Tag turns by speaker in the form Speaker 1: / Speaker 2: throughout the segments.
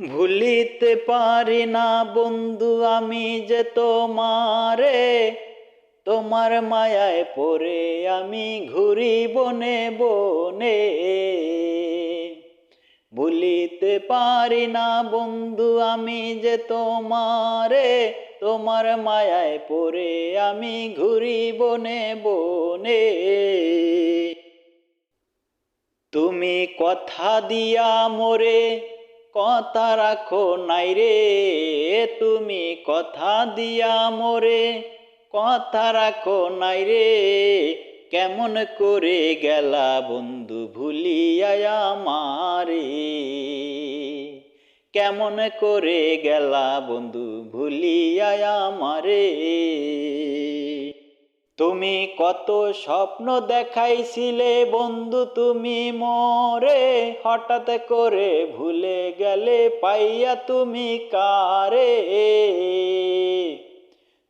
Speaker 1: ভুলিতে পারি না বন্ধু, আমি যে তোমারে, তোমার মায়ায় পড়ে আমি ঘুরি বনে বনে। ভুলিতে পারি না বন্ধু, আমি যে তোমারে, তোমার মায়ায় পড়ে আমি ঘুরি বনে বনে। তুমি কথা দিয়া মোরে কথা রাখো নাই রে, তুমি কথা দিয়া মোরে। কথা রাখো নাই রে, কেমন করে গেলা বন্ধু ভুলিয়া আমারে। কেমন করে গেলা বন্ধু ভুলিয়া আমারে। তুমি কত স্বপ্ন দেখাইছিলে বন্ধু তুমি মরে, হঠাৎ করে ভুলে গেলে পাইয়া তুমি কারে?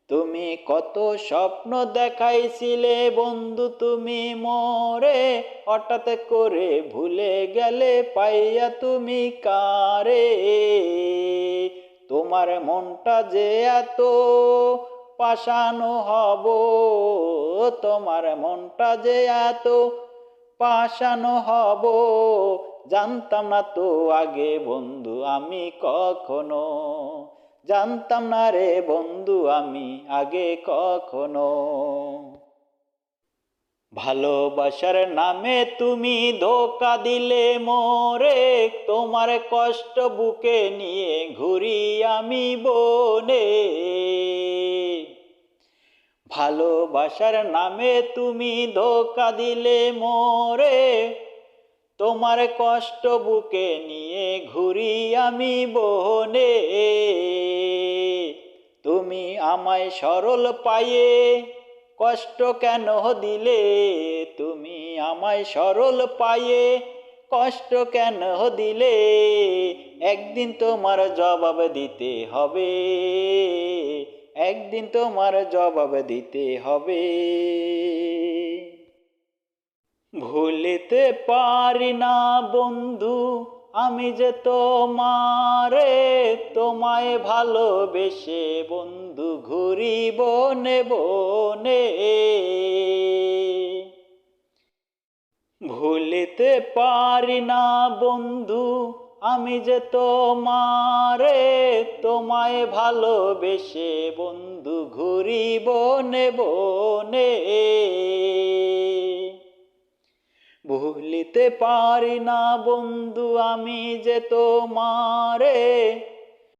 Speaker 1: তুমি কত স্বপ্ন দেখাইছিলে বন্ধু তুমি মরে, হঠাৎ করে ভুলে গেলে পাইয়া তুমি কারে? তোমার মনটা যে এত পাশানো হব। তোমার মনটা যে এত পাশানো হব, জানতাম না তো আগে বন্ধু আমি কখনো। জানতাম না রে বন্ধু আমি আগে কখনো। ভালোবাসার নামে তুমি ধোকা দিলে মোরে, তোমার কষ্ট বুকে নিয়ে ঘুরি আমি বনে। ভালোবাসার নামে তুমি ধোকা দিলে মোরে। তোমার কষ্ট বুকে নিয়ে ঘুরি আমি বনে তুমি আমায় সরল পায়ে কষ্ট কেন দিলে? তুমি আমায় সরল পায়ে কষ্ট কেন দিলে? একদিন তোমার জবাব দিতে হবে। একদিন তোমার জবাব দিতে হবে। ভুলিতে পারি না বন্ধু, আমি যে তোমারে, তোমায় ভালোবেসে বন্ধু ঘুরি বনে বনে ভুলিতে পারি না বন্ধু আমি যে তোমারে তোমায় ভালোবেসে বন্ধু ঘুরি বনে বনে ভুলিতে পারি না বন্ধু আমি যে তোমারে